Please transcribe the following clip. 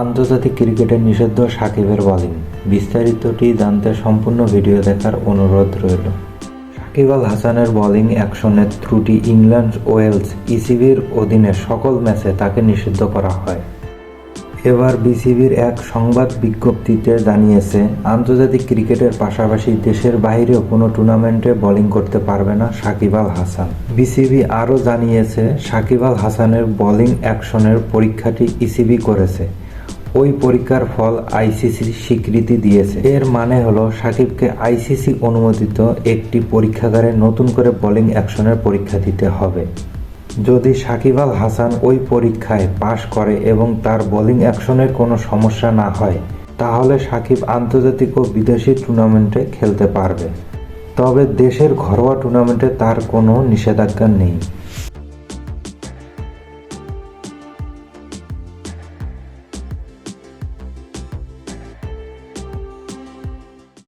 আন্তর্জাতিক ক্রিকেটে নিষিদ্ধ সাকিবের বোলিং। বিস্তারিতটি জানতে সম্পূর্ণ ভিডিও দেখার অনুরোধ রইল। সাকিব আল হাসানের বোলিং অ্যাকশনের ত্রুটি ইংল্যান্ড ওয়েলস ইসিবির অধীনে সকল ম্যাচে তাকে নিষিদ্ধ করা হয়। এবার বিসিবির এক সংবাদ বিজ্ঞপ্তিতে জানিয়েছে, আন্তর্জাতিক ক্রিকেটের পাশাপাশি দেশের বাইরেও কোনো টুর্নামেন্টে বোলিং করতে পারবে না সাকিব আল হাসান। বিসিবি আরও জানিয়েছে, সাকিব আল হাসানের বোলিং অ্যাকশনের পরীক্ষাটি ইসিবি করেছে। ওই পরীক্ষার ফল আইসিসির স্বীকৃতি দিয়েছে। এর মানে হলো সাকিবকে আইসিসি অনুমোদিত একটি পরীক্ষাগারে নতুন করে বোলিং অ্যাকশনের পরীক্ষা দিতে হবে। যদি সাকিব আল হাসান ওই পরীক্ষায় পাশ করে এবং তার বোলিং অ্যাকশনের কোনো সমস্যা না হয়, তাহলে সাকিব আন্তর্জাতিক ও বিদেশি টুর্নামেন্টে খেলতে পারবে। তবে দেশের ঘরোয়া টুর্নামেন্টে তার কোনো নিষেধাজ্ঞা নেই।